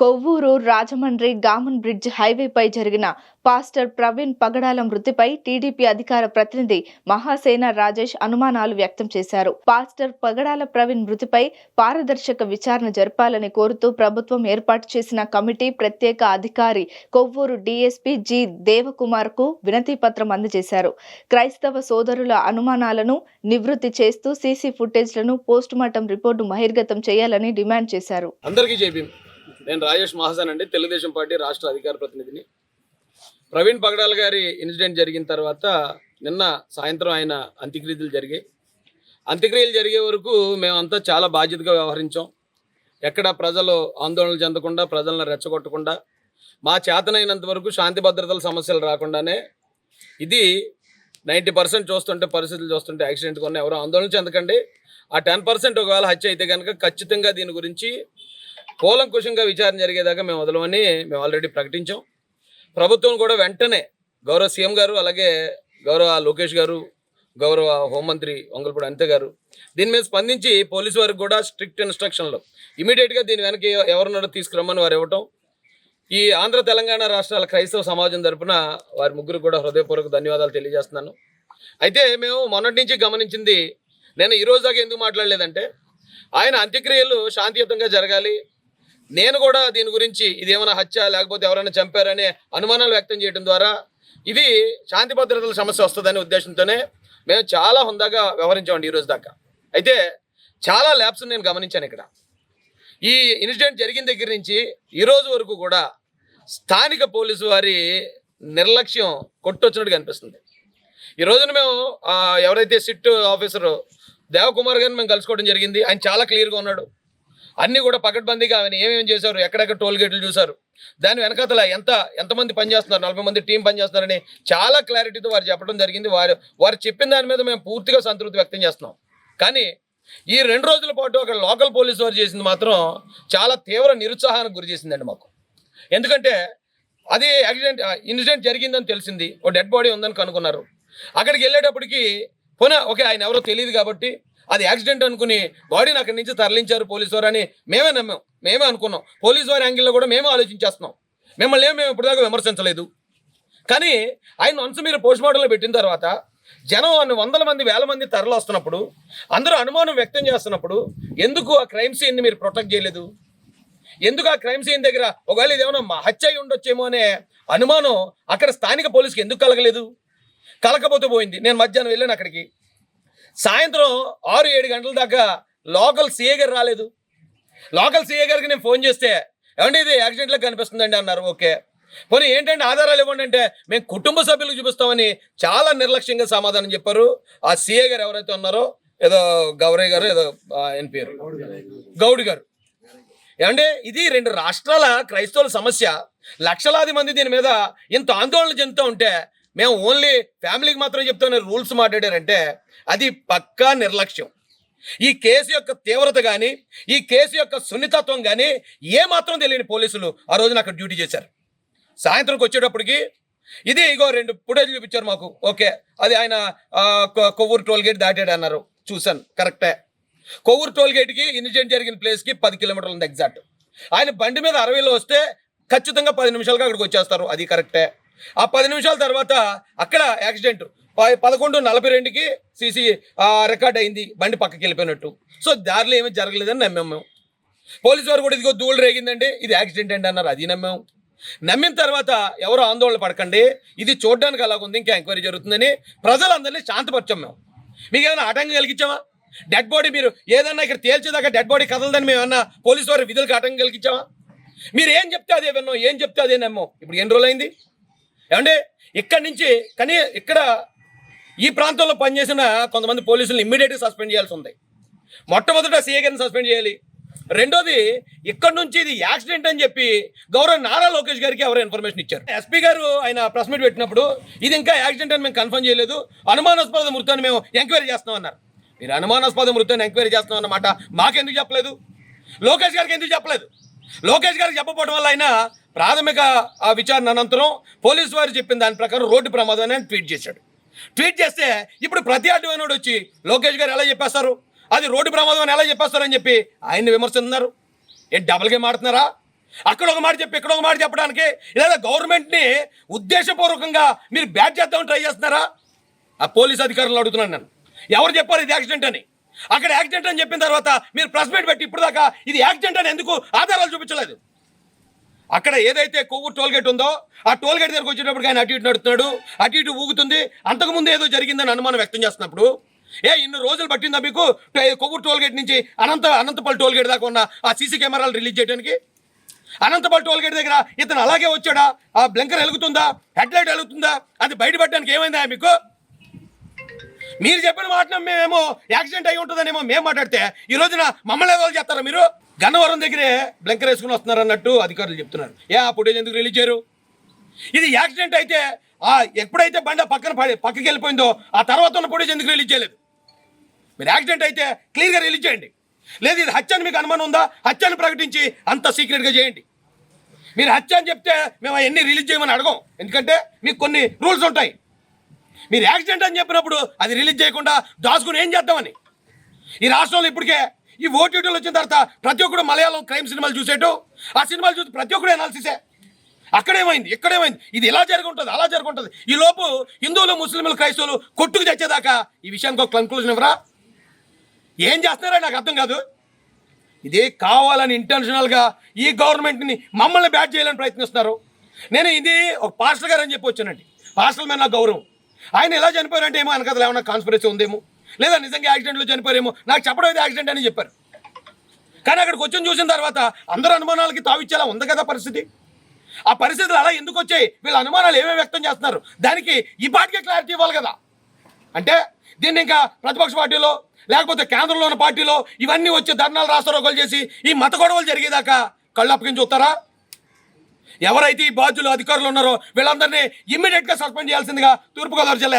Kovvur Rajahmundry Gammon bridge హైవేపై జరిగిన pastor Praveen పగడాల మృతిపై టీడీపీ అధికార ప్రతినిధి మహాసేన రాజేష్ అనుమానాలు వ్యక్తం చేశారు. పాస్టర్ పగడాల ప్రవీణ్ మృతిపై పారదర్శక విచారణ జరపాలని కోరుతూ ప్రభుత్వం ఏర్పాటు చేసిన కమిటీ ప్రత్యేక అధికారి కొవ్వూరు డీఎస్పీ జి దేవకుమార్కు వినతి పత్రం అందజేశారు. క్రైస్తవ సోదరుల అనుమానాలను నివృత్తి చేస్తూ సీసీ ఫుటేజ్లను పోస్టుమార్టం రిపోర్టు బహిర్గతం చేయాలని డిమాండ్ చేశారు. అందరికీ నేను రాజేష్ మహాజన్ అండి తెలుగుదేశం పార్టీ రాష్ట్ర అధికార ప్రతినిధిని. ప్రవీణ్ పగడాల్ గారి ఇన్సిడెంట్ జరిగిన తర్వాత నిన్న సాయంత్రం ఆయన అంత్యక్రియలు జరిగాయి. అంత్యక్రియలు జరిగే వరకు మేమంతా చాలా బాధ్యతగా వ్యవహరించాం. ఎక్కడ ప్రజలు ఆందోళన చెందకుండా ప్రజలను రెచ్చగొట్టకుండా మా చేతనైనంత వరకు శాంతి భద్రతల సమస్యలు రాకుండానే ఇది నైంటీ పర్సెంట్ చూస్తుంటే పరిస్థితులు చూస్తుంటే యాక్సిడెంట్ కొన్ని ఎవరు ఆందోళన చెందకండి. ఆ టెన్ పర్సెంట్ ఒకవేళ హత్య అయితే కనుక ఖచ్చితంగా దీని గురించి కూలంకుషంగా విచారణ జరిగేదాకా మేము వదలమని మేము ఆల్రెడీ ప్రకటించాం. ప్రభుత్వం కూడా వెంటనే గౌరవ సీఎం గారు అలాగే గౌరవ లోకేష్ గారు గౌరవ హోంమంత్రి వంగల్పూడి అనిత గారు దీని మీద స్పందించి పోలీసు వారికి కూడా స్ట్రిక్ట్ ఇన్స్ట్రక్షన్లు. ఇమీడియట్గా దీని వెనక ఎవరున్నారో తీసుకురమ్మని వారు ఇవ్వటం. ఈ ఆంధ్ర తెలంగాణ రాష్ట్రాల క్రైస్తవ సమాజం తరపున వారి ముగ్గురు కూడా హృదయపూర్వక ధన్యవాదాలు తెలియజేస్తున్నాను. అయితే మేము మొన్నటి నుంచి గమనించింది నేను ఈరోజు దాకా ఎందుకు మాట్లాడలేదంటే ఆయన అంత్యక్రియలు శాంతియుతంగా జరగాలి నేను కూడా దీని గురించి ఇది ఏమైనా హత్య లేకపోతే ఎవరైనా చంపారనే అనుమానాలు వ్యక్తం చేయడం ద్వారా ఇది శాంతి భద్రతల సమస్య వస్తుందనే ఉద్దేశంతోనే మేము చాలా హుందాగా వ్యవహరించామండి ఈరోజు దాకా. అయితే చాలా ల్యాబ్స్ నేను గమనించాను ఇక్కడ. ఈ ఇన్సిడెంట్ జరిగిన దగ్గర నుంచి ఈరోజు వరకు కూడా స్థానిక పోలీసు వారి నిర్లక్ష్యం కొట్టొచ్చినట్టుగా అనిపిస్తుంది ఈ రోజున మేము ఎవరైతే సిట్ ఆఫీసర్ దేవకుమార్ గారిని మేము కలుసుకోవడం జరిగింది. ఆయన చాలా క్లియర్గా ఉన్నాడు. అన్నీ కూడా పకడ్బందీగా ఆయన ఏమేమి చేశారు ఎక్కడెక్కడ టోల్ గేట్లు చూశారు దాని వెనకాతల ఎంత ఎంతమంది పనిచేస్తున్నారు నలభై మంది టీం పనిచేస్తున్నారని చాలా క్లారిటీతో వారు చెప్పడం జరిగింది. వారు వారు చెప్పిన దాని మీద మేము పూర్తిగా సంతృప్తి వ్యక్తం చేస్తున్నాం. కానీ ఈ రెండు రోజుల పాటు అక్కడ లోకల్ పోలీసు వారు చేసింది మాత్రం చాలా తీవ్ర నిరుత్సాహానికి గురి చేసిందండి మాకు. ఎందుకంటే అది యాక్సిడెంట్ ఇన్సిడెంట్ జరిగిందని తెలిసింది. ఓ డెడ్ బాడీ ఉందని కనుక్కున్నారు. అక్కడికి వెళ్ళేటప్పటికి పునః ఓకే ఆయన ఎవరో తెలియదు కాబట్టి అది యాక్సిడెంట్ అనుకుని బాడీని అక్కడి నుంచి తరలించారు పోలీసు వారు అని మేమే నమ్మాం. మేమే అనుకున్నాం. పోలీసు వారి యాంగిల్లో కూడా మేమే ఆలోచించేస్తున్నాం. మిమ్మల్ని మేము ఇప్పటిదాకా విమర్శించలేదు. కానీ ఆయన అంశం మీరు పోస్ట్ మార్టంలో పెట్టిన తర్వాత జనం అన్ని వందల మంది వేల మంది తరలి వస్తున్నప్పుడు అందరూ అనుమానం వ్యక్తం చేస్తున్నప్పుడు ఎందుకు ఆ క్రైమ్ సీన్ని మీరు ప్రొటెక్ట్ చేయలేదు? ఎందుకు ఆ క్రైమ్ సీన్ దగ్గర ఒకవేళ ఇదేమన్నా మా హత్య అయి ఉండొచ్చేమో అనే అనుమానం అక్కడ స్థానిక పోలీసుకి ఎందుకు కలగలేదు? కలకపోతే పోయింది. నేను మధ్యాహ్నం వెళ్ళాను అక్కడికి. సాయంత్రం ఆరు ఏడు గంటల దాకా లోకల్ సీఏ గారు రాలేదు. లోకల్ సీఏ గారికి నేను ఫోన్ చేస్తే ఏమంటే ఇది యాక్సిడెంట్లో కనిపిస్తుందండి అన్నారు. ఓకే. పోనీ ఏంటంటే ఆధారాలు ఇవ్వండి అంటే మేము కుటుంబ సభ్యులకు చూపిస్తామని చాలా నిర్లక్ష్యంగా సమాధానం చెప్పారు. ఆ సీఏ గారు ఎవరైతే ఉన్నారో ఏదో గౌరయ్య గారు ఏదో ఆయన పేరు. గౌడ్ గారు. ఏమంటే ఇది రెండు రాష్ట్రాల క్రైస్తవుల సమస్య. లక్షలాది మంది దీని మీద ఇంత ఆందోళన చెందుతూ ఉంటే మేము ఓన్లీ ఫ్యామిలీకి మాత్రం చెప్తానే రూల్స్ మాట్లాడారంటే అది పక్కా నిర్లక్ష్యం. ఈ కేసు యొక్క తీవ్రత కానీ ఈ కేసు యొక్క సున్నితత్వం కానీ ఏ మాత్రం తెలియని పోలీసులు ఆ రోజున అక్కడ డ్యూటీ చేశారు. సాయంత్రంకి వచ్చేటప్పటికి ఇది ఇగో రెండు ఫుటేజ్ చూపించారు మాకు. ఓకే అది ఆయన కొవ్వూరు టోల్ గేట్ దాటాడు అన్నారు. చూశాను కరెక్టే కొవ్వూరు టోల్ గేట్కి ఇన్సిడెంట్ జరిగిన ప్లేస్కి పది కిలోమీటర్లు ఉంది ఎగ్జాక్ట్ ఆయన బండి మీద అరవైలో వస్తే ఖచ్చితంగా పది నిమిషాలుగా అక్కడికి వచ్చేస్తారు. అది కరెక్టే ఆ పది నిమిషాల తర్వాత అక్కడ యాక్సిడెంట్. ప- పదకొండు నలభై రెండుకి సీసీ రికార్డ్ అయింది. బండి పక్కకి వెళ్ళిపోయినట్టు. సో దారిలో ఏమీ జరగలేదని నమ్మాము మేము. పోలీసు వారు కూడా ఇదిగో ధూళి రేగిందండి. ఇది యాక్సిడెంట్ అండి అన్నారు. అది నమ్మాము నమ్మిన తర్వాత ఎవరు ఆందోళన పడకండి. ఇది చూడడానికి అలాగుంది ఇంకా ఎంక్వైరీ జరుగుతుందని ప్రజలందరినీ శాంతపరచాం మేము. మీకు ఏమైనా ఆటంకం కలిగించామా డెడ్ బాడీ మీరు ఏదన్నా ఇక్కడ తేల్చేదాకా డెడ్ బాడీ కదలదని మేము ఏమన్నా పోలీసు వారి విధులకు ఆటంకం కలిగించామా మీరు ఏం చెప్తే అదే విన్నాం. ఏం చెప్తే అదే నమ్మం. ఇప్పుడు ఎన్ని రోజులు అయింది ఏమంటే ఇక్కడి నుంచి కానీ ఇక్కడ ఈ ప్రాంతంలో పనిచేసిన కొంతమంది పోలీసులను ఇమ్మీడియట్గా సస్పెండ్ చేయాల్సి ఉంది. మొట్టమొదట సీఏ గారిని సస్పెండ్ చేయాలి. రెండోది ఇక్కడ నుంచి ఇది యాక్సిడెంట్ అని చెప్పి గౌరవ నారా లోకేష్ గారికి ఎవరో ఇన్ఫర్మేషన్ ఇచ్చారు. ఎస్పీ గారు ఆయన ప్రెస్ మీట్ పెట్టినప్పుడు ఇది ఇంకా యాక్సిడెంట్ అని మేము కన్ఫర్మ్ చేయలేదు. అనుమానాస్పద మృతాన్ని మేము ఎంక్వైరీ చేస్తాం అన్నారు. మీరు అనుమానాస్పద మృతాన్ని ఎంక్వైరీ చేస్తాం అన్నమాట మాకెందుకు చెప్పలేదు? లోకేష్ గారికి ఎందుకు చెప్పలేదు? లోకేష్ గారికి చెప్పకపోవడం వల్ల ఆయన ప్రాథమిక ఆ విచారణ అనంతరం పోలీసు వారు చెప్పిన దాని ప్రకారం రోడ్డు ప్రమాదం అని ట్వీట్ చేశాడు. ట్వీట్ చేస్తే ఇప్పుడు ప్రతి అడ్డమైనోడు వచ్చి లోకేష్ గారు ఎలా చెప్పేస్తారు? అది రోడ్డు ప్రమాదం అని ఎలా చెప్పేస్తారని చెప్పి ఆయన్ని విమర్శిస్తున్నారు. ఏం డబుల్ గేమ్ ఆడుతున్నారా అక్కడ ఒక మాట చెప్పి ఇక్కడ ఒక మాట చెప్పడానికి లేదా గవర్నమెంట్ని ఉద్దేశపూర్వకంగా మీరు బ్యాట్ చేద్దామని ట్రై చేస్తున్నారా? ఆ పోలీస్ అధికారులు అడుగుతున్నాను నేను. ఎవరు చెప్పారు ఇది యాక్సిడెంట్ అని? అక్కడ యాక్సిడెంట్ అని చెప్పిన తర్వాత మీరు ప్రెస్ మీట్ పెట్టి ఇప్పుడు దాకా ఇది యాక్సిడెంట్ అని ఎందుకు ఆధారాలు చూపించలేదు? అక్కడ ఏదైతే కొవ్వు టోల్గేట్ ఉందో ఆ టోల్గేట్ దగ్గరకు వచ్చేటప్పుడు ఆయన అటు ఇటు నడుతున్నాడు అటు ఇటు ఊగుతుంది. అంతకుముందు ఏదో జరిగిందని అనుమానం వ్యక్తం చేస్తున్నప్పుడు ఏ ఇన్ని రోజులు పట్టిందా మీకు కొవ్వు కొవ్వూరు నుంచి అనంత అనంతపల్లి టోల్ గేట్ దాకా ఉన్న ఆ సీసీ కెమెరాలు రిలీజ్ చేయడానికి? అనంతపల్లి టోల్గేట్ దగ్గర ఇతను అలాగే వచ్చాడా? ఆ బ్లింకర్ వెలుగుతుందా? హెడ్లైట్ వెలుగుతుందా? అది బయటపడడానికి ఏమైందా మీకు? మీరు చెప్పిన మాట మేమేమో యాక్సిడెంట్ అయి ఉంటుందనేమో మేము మాట్లాడితే ఈ రోజున మమ్మల్ని ఎవరు చేస్తారా మీరు? గన్నవరం దగ్గరే బ్లంకర్ వేసుకుని వస్తున్నారు అన్నట్టు అధికారులు చెప్తున్నారు. ఏ ఆ ఫుటేజ్ ఎందుకు రిలీజ్ చేయరు? ఇది యాక్సిడెంట్ అయితే ఆ ఎప్పుడైతే బండ పక్కన పడి పక్కకి వెళ్ళిపోయిందో ఆ తర్వాత ఉన్న ఫుటేజ్ ఎందుకు రిలీజ్ చేయలేదు? మీరు యాక్సిడెంట్ అయితే క్లియర్గా రిలీజ్ చేయండి. లేదు ఇది హత్య అని మీకు అనుమానం ఉందా? హత్యను ప్రకటించి అంత సీక్రెట్గా చేయండి. మీరు హత్య అని చెప్తే మేము అవన్నీ రిలీజ్ చేయమని అడగం. ఎందుకంటే మీకు కొన్ని రూల్స్ ఉంటాయి. మీరు యాక్సిడెంట్ అని చెప్పినప్పుడు అది రిలీజ్ చేయకుండా దాచుకుని ఏం చేద్దామని? ఈ రాష్ట్రంలో ఇప్పటికే ఈ ఓటీటీలు వచ్చిన తర్వాత ప్రతి ఒక్కడు మలయాళం క్రైమ్ సినిమాలు చూసేటు ఆ సినిమాలు చూసి ప్రతి ఒక్కడు అనాలిసిసే అక్కడేమైంది? ఇక్కడేమైంది? ఇది ఇలా జరుగుంటుంది? అలా జరుగుంటుంది. ఈ లోపు హిందువులు ముస్లింలు క్రైస్తవులు కొట్టుకు తెచ్చేదాకా ఈ విషయానికి ఒక కన్క్లూజన్ ఇవ్వరా? ఏం చేస్తున్నారో నాకు అర్థం కాదు. ఇది కావాలని ఇంటెన్షనల్గా ఈ గవర్నమెంట్ని మమ్మల్ని బ్యాట్ చేయాలని ప్రయత్నిస్తున్నారు. నేను ఇది ఒక పాస్టర్ గారు అని చెప్పి వచ్చానండి. పాస్టర్ మీద నాకు గౌరవం. ఆయన ఎలా చనిపోయారంటే ఏమో అనకదలు ఏమైనా కాన్స్పిరసీ ఉందేమో. లేదా నిజంగా యాక్సిడెంట్లో చనిపోయారేమో? నాకు చెప్పడం ఇది యాక్సిడెంట్ అని చెప్పారు. కానీ అక్కడికి వచ్చి చూసిన తర్వాత అందరు అనుమానాలకి తావిచ్చేలా ఉంది కదా పరిస్థితి. ఆ పరిస్థితులు అలా ఎందుకు వచ్చాయి? వీళ్ళ అనుమానాలు ఏమేమి వ్యక్తం చేస్తున్నారు? దానికి ఈ పాటికే క్లారిటీ ఇవ్వాలి కదా. అంటే దీన్ని ఇంకా ప్రతిపక్ష పార్టీలో లేకపోతే కేంద్రంలో ఉన్న పార్టీలో ఇవన్నీ వచ్చి ధర్నాలు రాస్తారోకలు చేసి ఈ మత గొడవలు జరిగేదాకా కళ్ళు అప్పగించి చూస్తారా? ఎవరైతే ఈ బాధ్యులు అధికారులు ఉన్నారో వీళ్ళందరినీ ఇమ్మీడియట్గా సస్పెండ్ చేయాల్సిందిగా తూర్పుగోదావరి జిల్లా